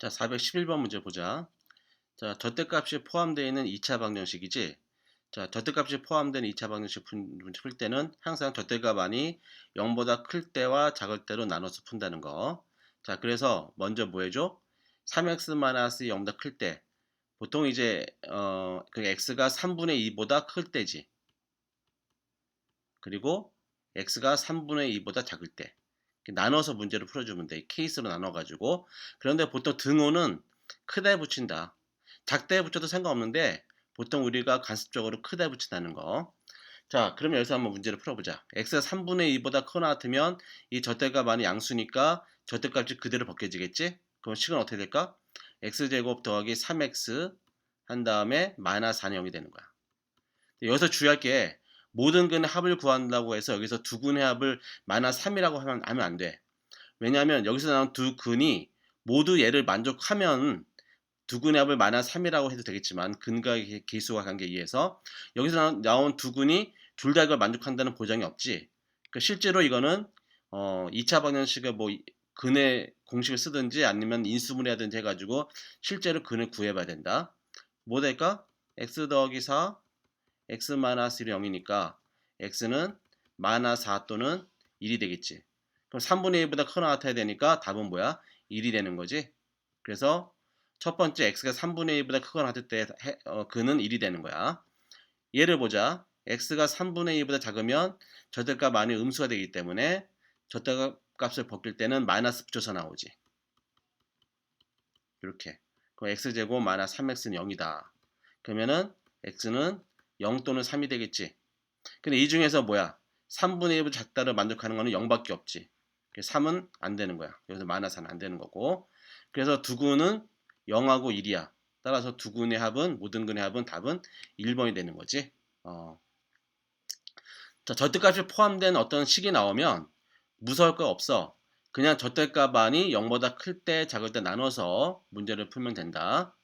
자, 411번 문제 보자. 자, 저때값이 포함되어 있는 2차 방정식이지. 자, 저때값이 포함된 2차 방정식 푼- 때는 항상 저때값만이 0보다 클 때와 작을 때로 나눠서 푼다는 거. 자, 그래서 먼저 뭐 해줘? 3x-0보다 클 때. 보통 이제 어, 그 x가 3분의 2보다 클 때지. 그리고 x가 3분의 2보다 작을 때. 나눠서 문제를 풀어주면 돼. 케이스로 나눠가지고. 그런데 보통 등호는 크다에 붙인다. 작다에 붙여도 상관없는데 보통 우리가 간섭적으로 크다에 붙인다는 거. 자, 그러면 여기서 한번 문제를 풀어보자. x가 3분의 2보다 크거나 같으면 이 절대값만이 양수니까 절대값이 그대로 벗겨지겠지? 그럼 식은 어떻게 될까? x제곱 더하기 3x 한 다음에 마이너스 4는 0이 되는 거야. 여기서 주의할 게 모든 근의 합을 구한다고 해서 여기서 두 근의 합을 마이너스 3이라고 하면, 안 돼. 왜냐하면 여기서 나온 두 근이 모두 얘를 만족하면 두 근의 합을 마이너스 3이라고 해도 되겠지만 근과 계수와 관계에 의해서 여기서 나- 나온 두 근이 둘 다 이걸 만족한다는 보장이 없지. 그 실제로 이거는 어 2차 방정식의 뭐 근의 공식을 쓰든지 아니면 인수분해하든지 해가지고 실제로 근을 구해봐야 된다. 뭐 될까? x 더하기 4 x 마이너스 1이 0이니까 x는 마이너스 4 또는 1이 되겠지. 그럼 3분의 1보다 크거나 같아야 되니까 답은 뭐야? 1이 되는 거지. 그래서 첫 번째 x가 3분의 1보다 크거나 같을 때 해- 어, 그는 1이 되는 거야. 예를 보자. x가 3분의 1보다 작으면 절대값 안이 음수가 되기 때문에 절대값 값을 벗길 때는 마이너스 붙여서 나오지. 이렇게. 그럼 x제곱 마이너스 3x는 0이다. 그러면은 x는 0 또는 3이 되겠지. 근데 이 중에서 뭐야? 3분의 1보다 작다를 만족하는 거는 0밖에 없지. 3은 안 되는 거야. 여기서 4는 안 되는 거고. 그래서 두 근은 0하고 1이야. 따라서 두 근의 합은 모든 근의 합은 답은 1번이 되는 거지. 어. 자, 절대값이 포함된 어떤 식이 나오면 무서울 거 없어. 그냥 절대값만이 0보다 클 때, 작을 때 나눠서 문제를 풀면 된다.